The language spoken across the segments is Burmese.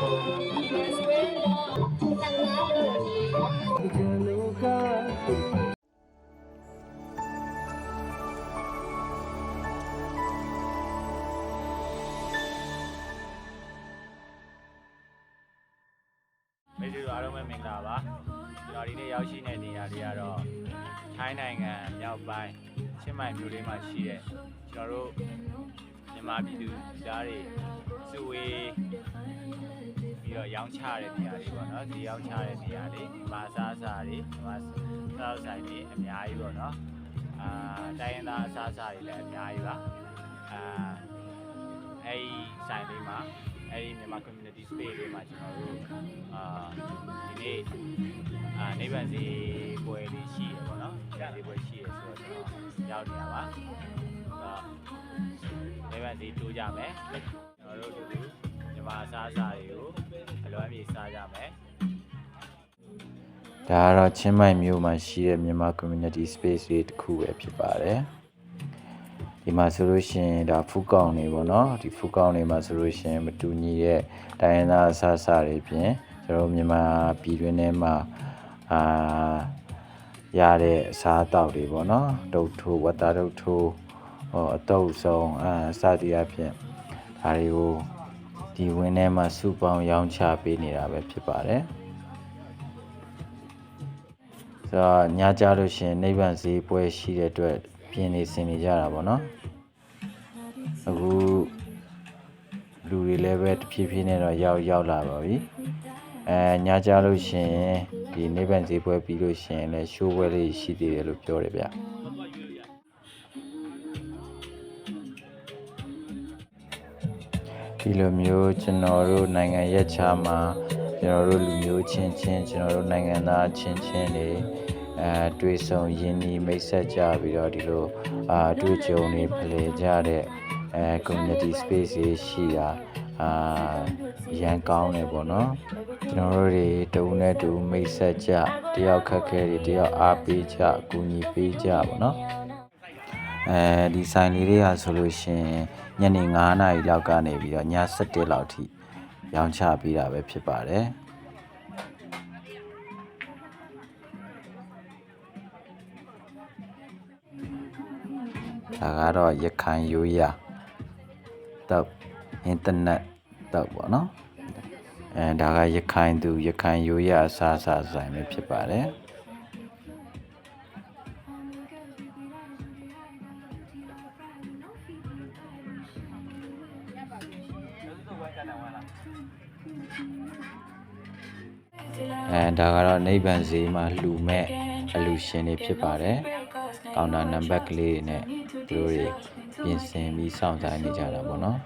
မိတ်ဆွေတို့အားလုံးပဲမင်္ဂလာပါကျွန်တော်ဒီနေ့ရောက်ရှိနေတဲ့နေရာလေးကတော့ထိုင်းနိုင်ငံမြောက်ပိုင်းချင်းမိုင်မြို့လေးမှာရှိတဲ့ကျွန်တော်တို့မြန်မာပြည်သူကြားတွေစုဝေး ပြီးတော့ရောင်းချတဲ့နေရာလေးပေါ့နော်ဒီရောင်းချတဲ့နေရာလေးမာစားစားတွေမာစားဆိုင်တွေအများကြီးပေါ့နော်အာတိုင်းရင်းသားအစားအစာတွေလည်းအများကြီးပါအာအဲ့ဒီဆိုင်လေးမှာအဲ့ဒီမြန်မာ community space လေးမှာကျွန်တော်တို့အာဒီနေ့အာနိဗ္ဗာန်စီပွဲလေးရှိရပေါ့နော်။ဒါလေးပွဲရှိရဆိုတော့ကျွန်တော်ရောက်နေတာပါ။အာနိဗ္ဗာန်စီတိုးကြမယ်။ကျွန်တော်တို့တို့မြန်မာအစားအစာတွေကို အလွမ်းပြေစားကြမယ်။ဒါကတော့ချင်းမိုင်မြို့မှာရှိတဲ့မြန်မာ community space လေးတစ်ခုပဲဖြစ်ပါတယ်။ဒီမှာဆိုလို့ရှိရင်ဒါဖူးကောင်နေပေါ့နော်ဒီဖူးကောင်နေမှာဆိုလို့ရှိရင်မတူညီတဲ့တိုင်းရင်းသားအစားအစာတွေပြင်ကျွန်တော်တို့မြန်မာပြည်တွင်းထဲမှာအာရတဲ့အစားအသောက်တွေပေါ့နော်ဒုတ်ထိုးဝတ်သားဒုတ်ထိုးဟောအတုပ်ဆုံးအာစသည်အဖြစ်ဒါတွေကို ဒီဝင်းထဲမှာစုပေါင်းရောင်းချပေးနေတာပဲဖြစ်ပါတယ်ဆိုတော့ညကြလို့ရှရင်နိဗ္ဗာန်ဈေးပွဲရှိတဲ့အတွက်ပြင်နေစင်နေကြတာပေါ့နော်အခုလူတွေလည်းပဲတဖြည်းဖြည်းနဲ့တော့ရောက်ရောက်လာပါပြီအဲညကြလို့ရှရင်ဒီနိဗ္ဗာန်ဈေးပွဲပြီးလို့ရှရင်လည်းရှိုးပွဲလေးရှိသေးတယ်လို့ပြောတယ်ဗျ ဒီလိုမျိုးကျွန်တော်တို့နိုင်ငံရက်ခြားမှာကျွန်တော်တို့လူမျိုးချင်းချင်းကျွန်တော်တို့နိုင်ငံသားချင်းချင်းတွေအဲတွေ့ဆုံရင်းနှီးမိတ်ဆက်ကြပြီးတော့ဒီလိုအာတွေ့ကြုံနေဖလှယ်ကြတဲ့အဲ community space တွေရှိတာအာရန်ကောင်းတယ်ပေါ့နော်ကျွန်တော်တို့တွေတုံနဲ့တူမိတ်ဆက်ကြတယောက်ခက်ခဲတွေတယောက်အားပေးကြအကူအညီပေးကြပေါ့နော် အဲဒီဆိုင်လေးတွေကဆိုလို့ရှိရင်ညနေ9:00နာရီလောက်ကနေပြီးတော့ည7:00လောက်ထိရောင်းချပေးတာပဲဖြစ်ပါတယ်ဒါကတော့ရခိုင်ရိုးရာတော့အင်တာနက်တော့ပေါ့နော်အဲဒါကရခိုင်သူရခိုင်ရိုးရာအစားအစာဆိုင်ပဲဖြစ်ပါတယ် အဲဒါကတော့နိဗ္ဗာန်ဈေးမှာလှူမဲ့အလူရှင်တွေဖြစ်ပါတယ်ကောင်တာနံပါတ်ကလေးတွေနဲ့သူတို့တွေပြင်ဆင်ပြီးစောင့်ဆိုင်နေကြတာပေါ့နော်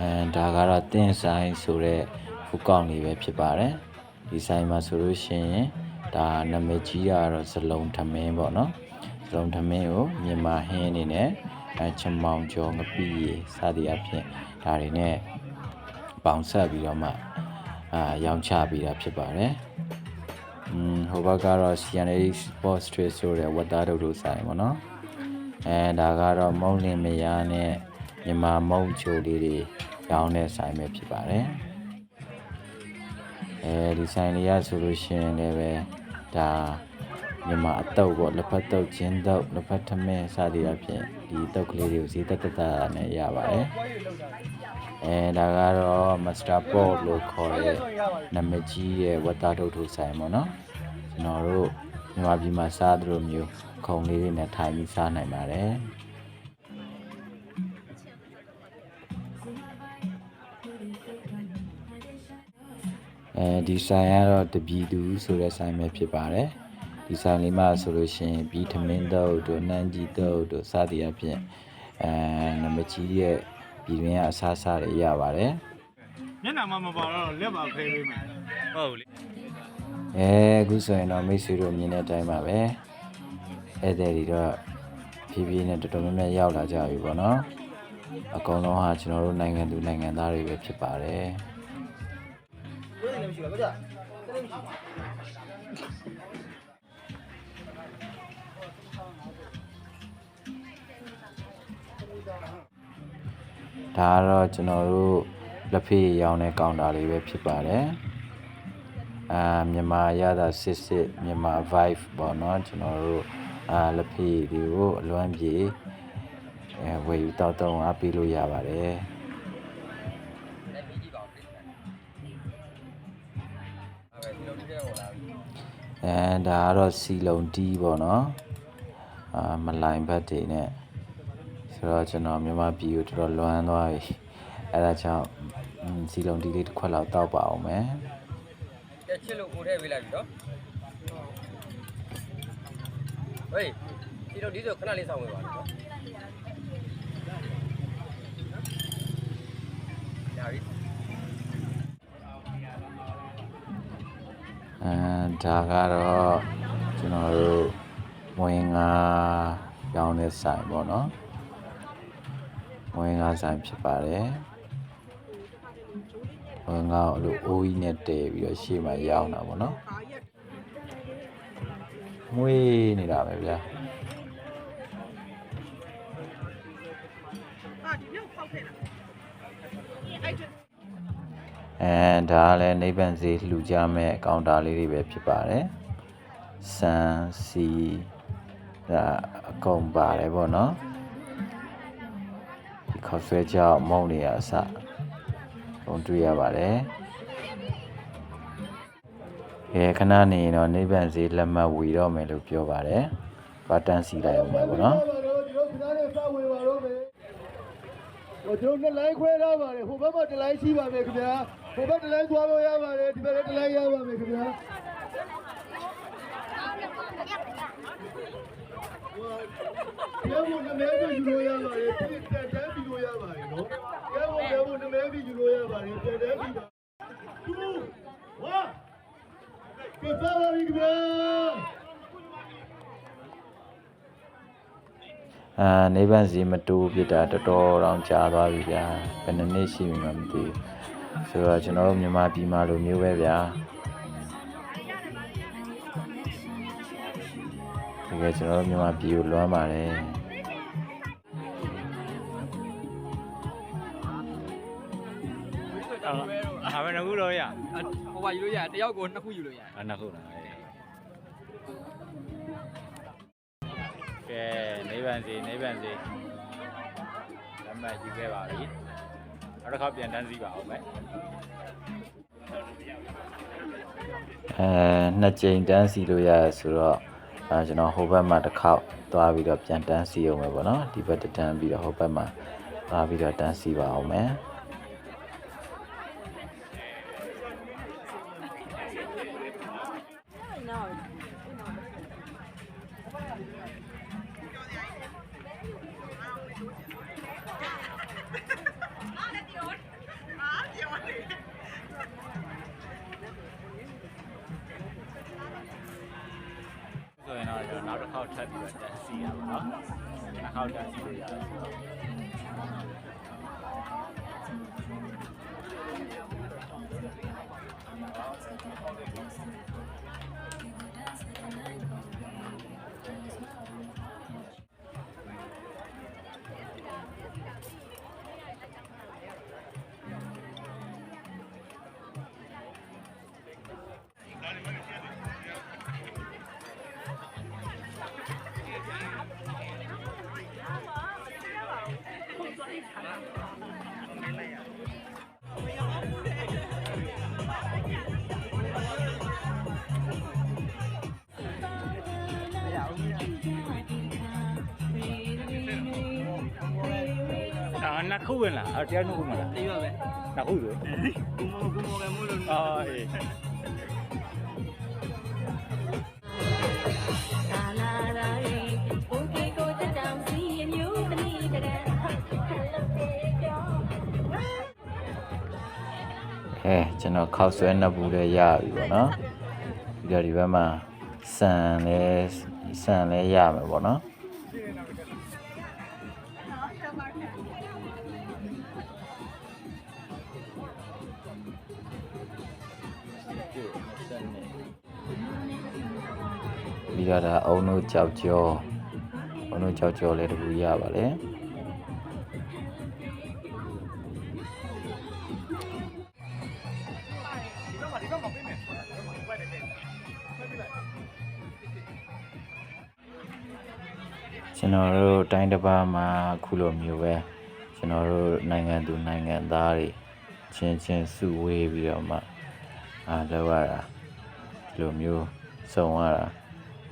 အဲဒါကတော့တင်းဆိုင်ဆိုတဲ့ဖူကောင်လေးပဲဖြစ်ပါတယ်ဒီဆိုင်မှာဆိုလို့ရှိရင်ဒါနာမည်ကြီးတာကတော့ဇလုံးထမင်းပေါ့နော်ဇလုံးထမင်းကိုမြန်မာဟင်းအနေနဲ့အဲချမောင်ကျော်ငပိရေစသည်အဖြစ်ဒါတွေနဲ့ ပေါင်းဆက်ပြီးတော့မှအာရောင်းချပေးတာဖြစ်ပါတယ်อืมဟိုဘက်ကတော့ CNA Sport Street ဆိုတဲ့ဝတ်သားတို့တို့ဆိုင်ပေါ့နော်အဲဒါကတော့မုံလင်မယားနဲ့မြန်မာမုံချိုလေးတွေရောင်းတဲ့ဆိုင်ပဲဖြစ်ပါတယ်အဲဒီဆိုင်လေးရဆိုလို့ရှိရင်လည်းပဲဒါမြန်မာအတုပ်ပေါ့လက်ဖက်တုပ်ချင်းတုပ်လက်ဖက်ထမင်းစသည်အဖြစ်ဒီတုပ်ကလေးတွေကိုဈေးတက်တက်တာနဲ့ရပါတယ် အဲဒါကတော့ Master Pot လို့ခေါ်တဲ့နာမည်ကြီးရဲ့ဝတ်သားထုတ်ထုတ်ဆိုင်ပေါ့နော်ကျွန်တော်တို့မြန်မာပြည်မှာစားသလိုမျိုးခုံလေးတွေနဲ့ထိုင်ပြီးစားနိုင်ပါတယ်အဲဒီဆိုင်ကတော့တပြည်သူဆိုတဲ့ဆိုင်ပဲဖြစ်ပါတယ်ဒီဆိုင်လေးမှာဆိုလို့ရှိရင်ပြီးထမင်းတုပ်တို့နှမ်းကြီးတုပ်တို့စသည်အဖြစ်အဲနာမည်ကြီးရဲ့ ပြည်တွင်းကအစားအစာတွေရပါတယ်မျက်နှာမှမပါတော့လက်ပါဖဲပေးမယ်ဟုတ်လေအဲအခုဆိုရင်တော့မိတ်ဆွေတို့မြင်တဲ့အတိုင်းပါပဲဧည့်သည်တွေတော့ဖြည်းဖြည်းနဲ့တော်တော်များများရောက်လာကြပြီပေါ့နော်အကုန်လုံးဟာကျွန်တော်တို့နိုင်ငံသူနိုင်ငံသားတွေပဲဖြစ်ပါတယ် ဒါကတော့ကျွန်တော်တို့လက်ဖေးရောင်းတဲ့ကောင်တာလေးပဲဖြစ်ပါတယ်အာမြန်မာရတာစစ်စစ်မြန်မာ vibe ပေါ့နော်ကျွန်တော်တို့အာလက်ဖေးတွေကိုအလွမ်းပြေအဲဝယ်ယူတောက်တော့အားပေးလို့ရပါတယ်လည်းပြီးကြည့်ပါဦးပြည့်တယ်အဲ့ဒီလိုဒီတဲ့ဟောလာပြီအဲဒါကတော့စီလုံတီးပေါ့နော်အာမလိုင်ဘတ်တွေနဲ့ ဆိုတော့ကျွန်တော်မြန်မာပြည်ကိုတော်တော်လွမ်းသွားပြီအဲဒါကြောင့်อืมစီလုံတီးလေးတစ်ခွက်လောက်တောက်ပါအောင်မယ်ကဲချစ်လို့ကိုထည့်ပေးလိုက်ပြီနော်ဟေးဒီလိုဒီဆိုခဏလေးစောင့်ဝင်ပါနော်ညာပြီအဲဒါကတော့ကျွန်တော်တို့မွေးငါရောင်းတဲ့ဆိုင်ပေါ့နော် မွေးငါဆိုင်ဖြစ်ပါတယ်မွေးငါကိုအဲ့လိုအိုးကြီးနဲ့တည်ပြီးတော့ရှေ့မှာရောင်းတာပေါ့နော်မွေးနေတာပဲဗျာအဲဒါကလည်းနိဗ္ဗာန်ဈေးလှူကြမဲ့အကောင့်တာလေးတွေပဲဖြစ်ပါတယ်။စံစီဒါအကုန်ပါတယ်ပေါ့နော်။ဒီ ခေါက်ဆွဲကြောက်မုံနေရအစဘုံတွေ့ရပါတယ်။အဲခဏနေရင်တော့နိဗ္ဗာန်ဈေးလက်မှတ်ဝေတော့မယ်လို့ပြောပါတယ်။ပါတန်းစီလိုက်အောင်ပါပေါ့နော်။ဟိုကျွန်တော်နှစ်လိုင်းခွဲထားပါတယ်ဟိုဘက်မှာတစ်လိုင်းရှိပါမယ်ခင်ဗျာဟိုဘက်တစ်လိုင်းသွားလို့ရပါတယ်ဒီဘက်လည်းတစ်လိုင်းရပါမယ်ခင်ဗျာရဲဘုံနမဲပြီးယူလို့ရပါတယ်ပြည်တက်တန်းပြီးလို့ ရပါတယ်နော်ရဲဘုံရဲဘုံနမဲပြီးယူလို့ရပါတယ်တက်တန်းပြီးပါတူဝါကစားပါပြီခင်ဗျာအာနေဗန်စီမတူပြစ်တာတော်တော်တောင်ကြာသွားပြီဗျာဘယ်နှစ်နှစ်ရှိပြီမှမသိဘူးဆိုတော့ကျွန်တော်တို့မြန်မာပြည်မှာလိုမျိုးပဲဗျာတကယ်ကျွန်တော်တို့မြန်မာပြည်ကိုလွမ်းပါတယ် ဟိုပါယူလို့ရတယောက်ကိုနှစ်ခုယူလို့ရအနှစ်ခုလားကဲနိဗ္ဗာန်စီနိဗ္ဗာန်စီလက်မှတ်ယူခဲ့ပါပြီနောက်တစ်ခါပြန်တန်းစီပါအောင်မယ်အဲနှစ်ကြိမ်တန်းစီလို့ရတယ်ဆိုတော့အာကျွန်တော်ဟိုဘက်မှာတစ်ခေါက်သွားပြီးတော့ပြန်တန်းစီအောင်မယ်ပေါ့နော်ဒီဘက်တစ်တန်းပြီးတော့ဟိုဘက်မှာသွားပြီးတော့တန်းစီပါအောင်မယ် နှစ်ခုဝင်လားအတရားနှစ်ခုမလားတေးပါပဲနှစ်ခုဆိုကူမောကူမောကမို့လို့အာအေးလာလာလာရီကိုကေကိုတက်တောင်စီအမျိုးသမီးတရံခက်လက်သေးကြောင်းအဲကျွန်တော်ခောက်ဆွဲနှစ်ဘူးလည်းရပြီပေါ့နော်ပြီးတော့ဒီဘက်မှာဆန်လည်းဆန်လည်းရမယ်ပေါ့နော် ကဒါအုံတို့ကြောက်ကြောအုံတို့ကြောက်ကြောလည်းတခုရပါလေကျွန်တော်တို့တိုင်းတစ်ပါးမှာခုလိုမျိုးပဲကျွန်တော်တို့နိုင်ငံသူနိုင်ငံသားတွေချင်းချင်းစုဝေးပြီးတော့မှအာလောက်ရတာဒီလိုမျိုးစုံရတာ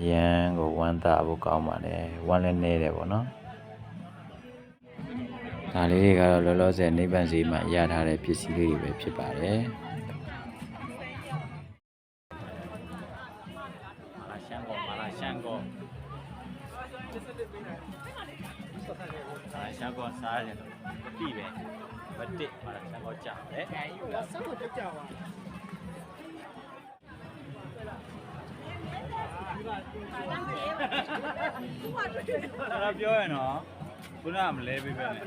ရန်ကိုဝမ်းသာဖို့ကောင်းပါတယ်ဝမ်းလည်းနေတယ်ပေါ့နော်ဒါလေးတွေကတော့လောလောဆယ်နိဗ္ဗာန်စီမှာရထားတဲ့ပစ္စည်းလေးတွေပဲဖြစ်ပါတယ် ခုနကမလဲပေးပဲနဲ့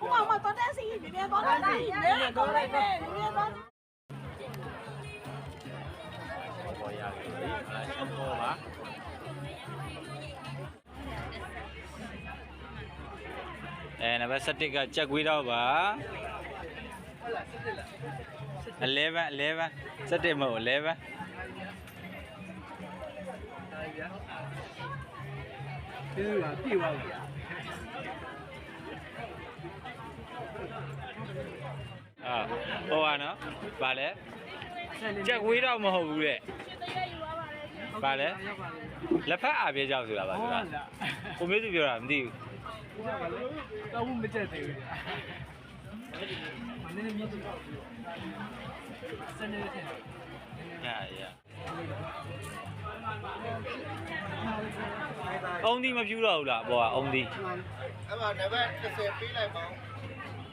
ကိုအောင်မတော်တဲ့စီပြပြတော်တဲ့စီနဲ့တော်လိုက်ပဲပြပြတော်ပေါ်ရတယ်ဒီမလားရှင်းပေါ်ပါအဲနံပါတ်7ကကြက်ကွေးတော့ပါ11 11 7မဟုတ်11 အာဟိုပါနော်ဗာလဲကြက်ကွေးတော့မဟုတ်ဘူးတဲ့ဗာလဲလက်ဖက်အားပြကြောက်ဆိုတာပါဆိုတာကိုမေးသူပြောတာမသိဘူးတော့မကြက်သေးဘူး ရရအုံးဒီမပြူတော့ဘူးလားဘောကအုံးဒီအဲ့မှာနံပါတ်30ပေးလိုက်ပါဦး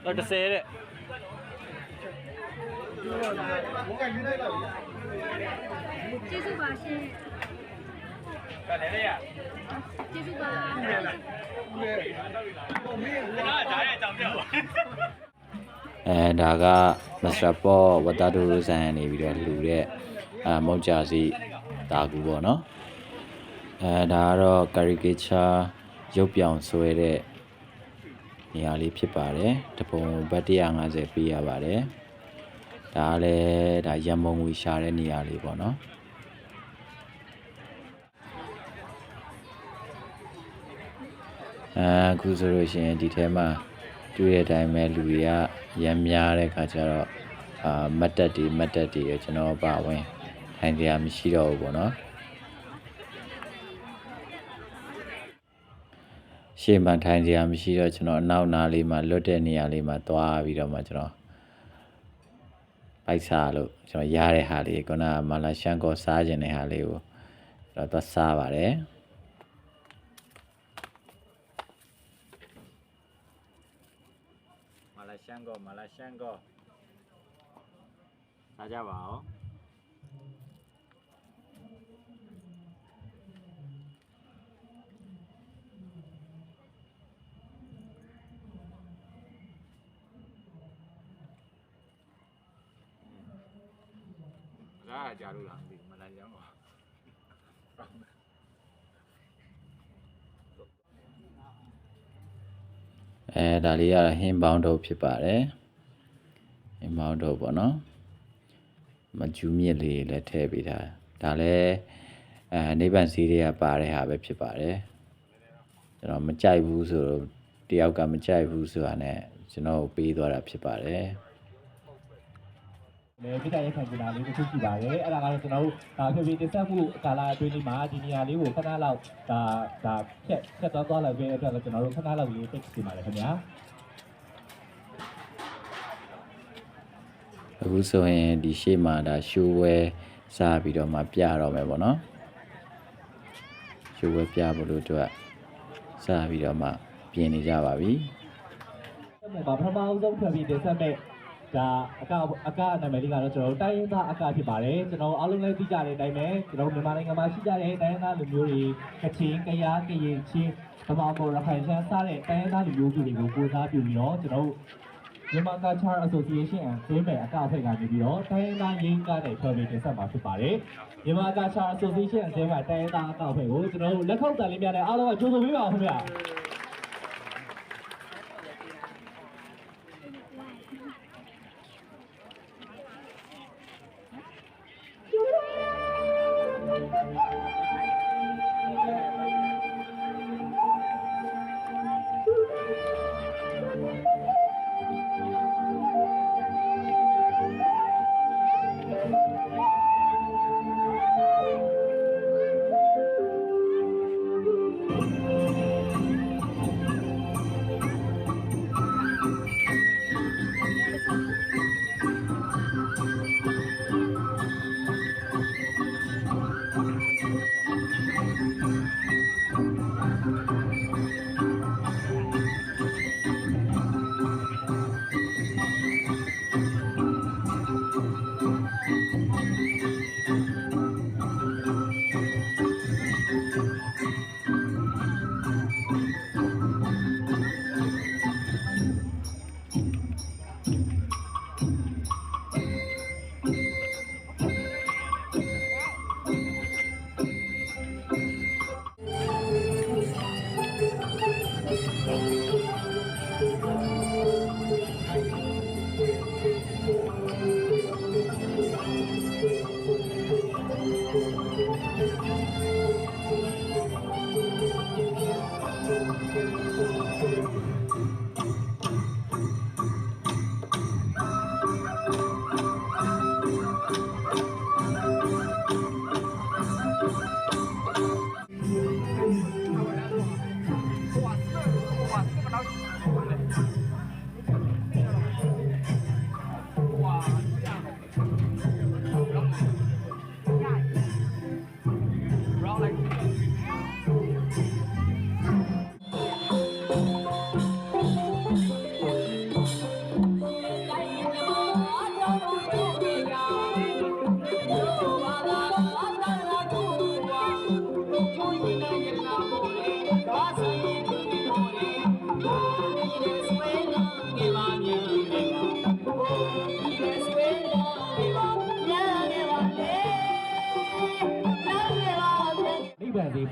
တော့30တဲ့ဘုံကယူလိုက်တော့ကျေးဇူးပါရှင်ကလည်းလေရကျေးဇူးပါဒါဒါရဲ့အကြောင်းပြောပါ အဲဒါကမစ္စတာပေါ့ဝတ္တဒူရူဆိုင်ကနေပြီးတော့လှူတဲ့အာမုတ်ကြစီတာကူပေါ့နော်အဲဒါကတော့ caricature ရုပ်ပြောင်ဆွဲတဲ့နေရာလေးဖြစ်ပါတယ်တပုံဘတ်150ပေးရပါတယ်ဒါကလည်းဒါရံမုံငွေရှာတဲ့နေရာလေးပေါ့နော်အခုဆိုလို့ရှိရင်ဒီထဲမှာ တွေ့တဲ့အတိုင်းပဲလူတွေကရမ်းများတဲ့ခါကျတော့အာမတ်တက်တွေမတ်တက်တွေရကျွန်တော်ပါဝင်ထိုင်တရားမရှိတော့ဘူးပေါ့နော်ရှေ့မှာထိုင်တရားမရှိတော့ကျွန်တော်အနောက်နားလေးမှာလွတ်တဲ့နေရာလေးမှာသွားပြီးတော့မှကျွန်တော်ပိုက်စားလို့ကျွန်တော်ရတဲ့ဟာလေးခုနကမာလာရှန်ကောစားခြင်းတဲ့ဟာလေးကိုကျွန်တော်သွားစားပါတယ် ကောမာလာရှန်ကောစားကြပါဦးစားရကြလို့လားမသိဘူးမလာကြဘူး အဲဒါလေးကတော့ဟင်းပေါင်းတော့ဖြစ်ပါတယ်ဟင်းပေါင်းတော့ပေါ့နော်မကျူးမြစ်လေးလည်းထည့်ပေးထားဒါလည်းအဲနိဗ္ဗာန်စီးတွေကပါတဲ့ဟာပဲဖြစ်ပါတယ်ကျွန်တော်မကြိုက်ဘူးဆိုတော့တယောက်ကမကြိုက်ဘူးဆိုတာနဲ့ကျွန်တော်ကိုပေးသွားတာဖြစ်ပါတယ် လည်းပြတဲ့ရခံကြတာလေးတစ်ခုရှိပါတယ်အဲ့ဒါကတော့ကျွန်တော်တို့ဒါဖြစ်ပြီးတင်ဆက်မှုကာလအတွင်းလေးမှာဒီနေရာလေးကိုခဏလောက်ဒါဒါဖြတ်ဖြတ်သွားသွားလိုက်ပြီးအတွက်တော့ကျွန်တော်တို့ခဏလောက်လေးတိတ်စီပါတယ်ခင်ဗျာအခုဆိုရင်ဒီရှေ့မှာဒါရှိုးဝဲစားပြီးတော့မှပြတော့မယ်ပေါ့နော်ရှိုးဝဲပြဖို့လို့အတွက်စားပြီးတော့မှပြင်နေကြပါပြီအဲ့မှာပထမအောင်ဆုံးထွက်ပြီးတင်ဆက်မဲ့ ဒါအကအကနာမည်လေးကတော့ကျွန်တော်တို့တိုင်းရင်းသားအကဖြစ်ပါတယ်ကျွန်တော်အားလုံးလည်းသိကြတဲ့အတိုင်းပဲကျွန်တော်မြန်မာနိုင်ငံမှာရှိကြတဲ့တိုင်းရင်းသားလူမျိုးတွေကချင်ကရားကရင်ချင်းဗမာပေါ်ရခိုင်ရှမ်းစတဲ့တိုင်းရင်းသားလူမျိုးစုတွေကိုကိုးစားပြုပြီးတော့ကျွန်တော်တို့မြန်မာ Culture Association and Film အကအဖွဲ့ကနေပြီးတော့တိုင်းရင်းသားရင်းကားနဲ့ဖွဲ့ပြီးတင်ဆက်မှာဖြစ်ပါတယ်။မြန်မာ Culture Association and Film တိုင်းရင်းသားအကအဖွဲ့ကိုကျွန်တော်တို့လက်ခုပ်တန်လေးများနဲ့အားလုံးကကြိုဆိုပေးပါဦးခင်ဗျာ။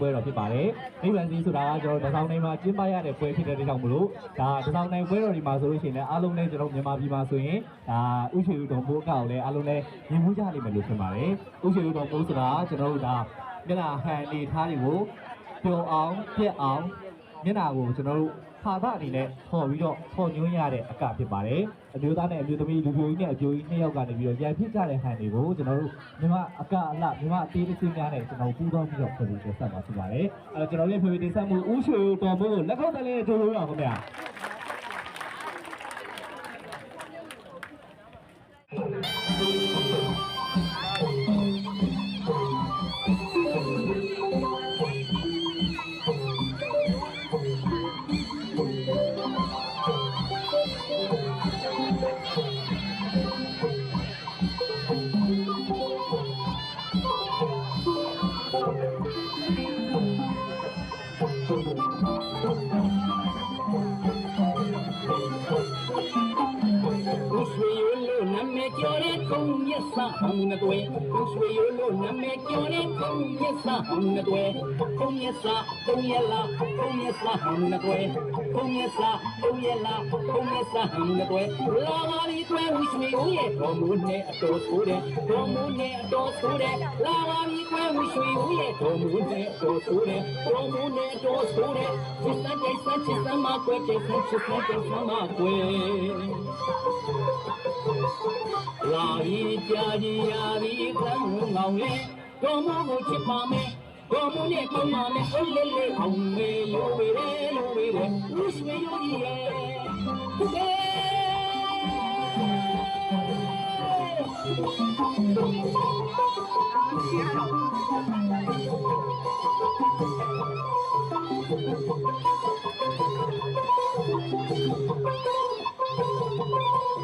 ပွဲတော်ဖြစ်ပါတယ်နိဗ္ဗာန်စီဆိုတာကကျွန်တော်တစ်ဆောင်တိုင်းမှာကျင်းပရတဲ့ပွဲဖြစ်တဲ့ကြောင့်မလို့ဒါတစ်ဆောင်တိုင်းပွဲတော်ဒီမှာဆိုလို့ရှိရင်လည်းအားလုံးလည်းကျွန်တော်မြန်မာပြည်မှာဆိုရင်ဒါဥရှိဥတော်ဘိုးအကောက်လည်းအားလုံးလည်းမြင်မှုကြလိမ့်မယ်လို့ထင်ပါတယ်ဥရှိဥတော်ဘိုးဆိုတာကျွန်တော်တို့ဒါမျက်နှာဟန်အနေထားတွေကိုပျော်အောင်ပြက်အောင်မျက်နှာကိုကျွန်တော်တို့ ခါသအနေနဲ့ပေါ်ပြီးတော့ပေါ်ညွှန်းရတဲ့အကဖြစ်ပါတယ်အမျိုးသားနဲ့အမျိုးသမီးလူပြိုကြီးနဲ့အပြိုကြီးနှစ်ယောက်ကနေပြီးတော့ရန်ဖြစ်ကြတဲ့ဟန်တွေကိုကျွန်တော်တို့မြန်မာအကအလှမြန်မာအသေးတစ်ချင်းများနဲ့ကျွန်တော်ပူးပေါင်းပြီးတော့ပြင်ဆင်ဆက်ပါဖြစ်ပါတယ်အဲတော့ကျွန်တော်လေးဖေဖေတင်ဆက်မှုဥရွှေတော်မို့လက်ကောက်တလေးနဲ့ကြိုးလို့ရအောင်ခင်ဗျာ စာဟောင်းတွေကိုရွှေရိုးလို့နာမည်ကျော်တဲ့ကုန်းမြတ်စာဟောင်းတွေကုန်းမြတ်စာကုန်းရလာကုန်းမြတ်စာဟောင်းတွေကုန်းမြ တ်စာကုန်းရလာကုန်းမြတ်စာဟောင်းတွေလာပါပြီတွဲဝရွှေရိုးရဲ့တော်မူနဲ့အတော်ဆိုးတဲ့တော်မူနဲ့အတော်ဆိုးတဲ့လာပါပြီတွဲဝရွှေရိုးရဲ့တော်မူနဲ့အတော်ဆိုးတဲ့တော်မူနဲ့အတော်ဆိုးတဲ့စစ်စံတဲ့စံချစ်စံမှာကွယ်တဲ့စံချစ်စံတဲ့စံမှာကွယ်လာပြီးကြာကြီးရာပြီးကံငောင်းလေတော်မိုးကိုချစ်ပါမယ် တော်မိုးနဲ့ကောင်းပါမယ်အိုးလေးလေးအောင်မေ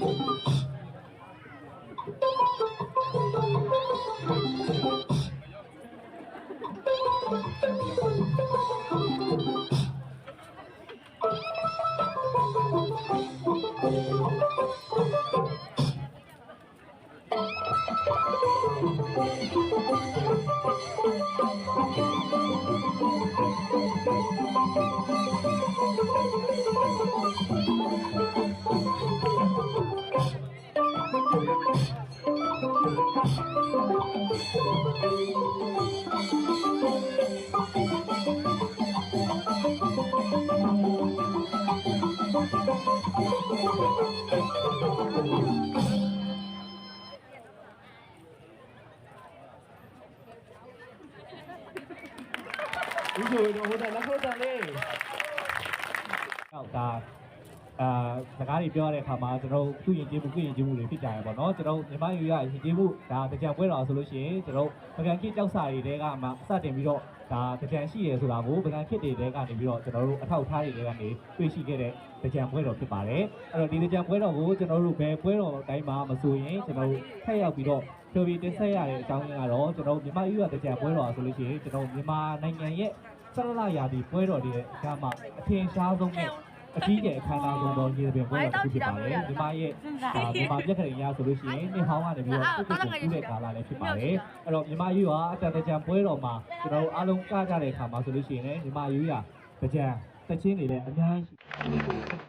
ရဲ ဥချိုတော်ဟိုတဲ့လက်ခုပ်တန်လေးဟောက်ဒါအာစကားတွေပြောရတဲ့အခါမှာကျွန်တော်တို့သူ့ရင်ကျေးမှုကုရင်ကျေးမှုတွေဖြစ်ကြရပါတော့ကျွန်တော်တို့မြန်မာယူရရင်ကျေးမှုဒါတကြံပွဲတော်ဆိုလို့ရှိရင်ကျွန်တော်ပကံခေတ်ကြောက်စာတွေတဲကမှစတင်ပြီးတော့ဒါတကြံရှိရဆိုတာကိုပကံခေတ်တွေတဲကနေပြီးတော့ကျွန်တော်တို့အထောက်အထားတွေတဲကနေတွေ့ရှိခဲ့တဲ့တကြံပွဲတော်ဖြစ်ပါတယ်အဲ့တော့ဒီတကြံပွဲတော်ကိုကျွန်တော်တို့ဘယ်ပွဲတော်တိုင်းမှာမဆိုရင်ကျွန်တော်တို့ထက်ရောက်ပြီးတော့ ဖြိုပြီးတင်ဆက်ရတဲ့အကြောင်းရင်းကတော့ကျွန်တော်မြန်မာယူရတကြံပွဲတော်ဆိုလို့ရှိရင်ကျွန်တော်မြန်မာနိုင်ငံရဲ့ဆရလရာဒီပွဲတော်တွေရဲ့အခါမှာအထင်ရှားဆုံးနဲ့အကြီးကျယ်အခမ်းအနားဆုံးသောညီပင်ပွဲတော်တစ်ခုဖြစ်ပါတယ်ဒီမှာရဲ့ဒါမြန်မာပြက်ကလေးရဆိုလို့ရှိရင်နေဟောင်းကနေပြီးတော့ပုတ်ပုတ်ကူးတဲ့ကာလာလည်းဖြစ်ပါတယ်အဲ့တော့မြန်မာယူဟာအတန်တကြံပွဲတော်မှာကျွန်တော်တို့အားလုံးကကြတဲ့အခါမှာဆိုလို့ရှိရင်လည်းမြန်မာယူရတကြံတချင်းတွေလည်းအများကြီး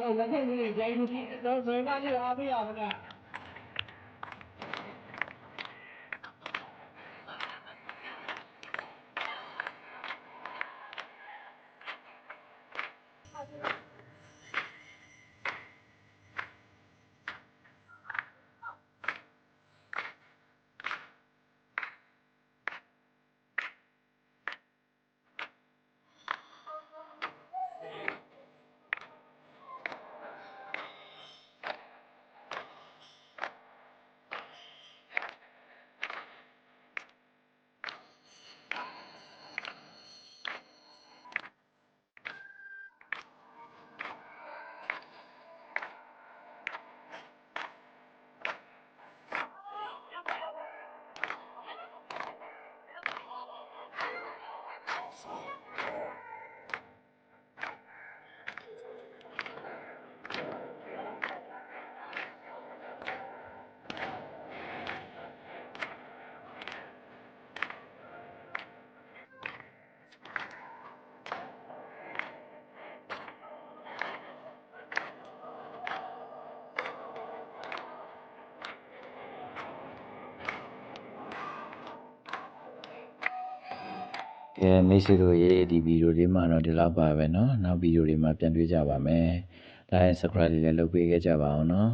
ရှိအဲ့တော့လက်ထက်လေးဂျိုင်းလူကြီးတော့ဆွေးနွေးကြ ကဲမိတ်ဆွေတို့ရေဒီဗီဒီယိုလေးမှာတော့ဒီလောက်ပါပဲเนาะနောက်ဗီဒီယိုတွေမှာပြန်တွေ့ကြပါမယ် like and subscribe လေးလည်းလုပ်ပေးခဲ့ကြပါအောင်เนาะ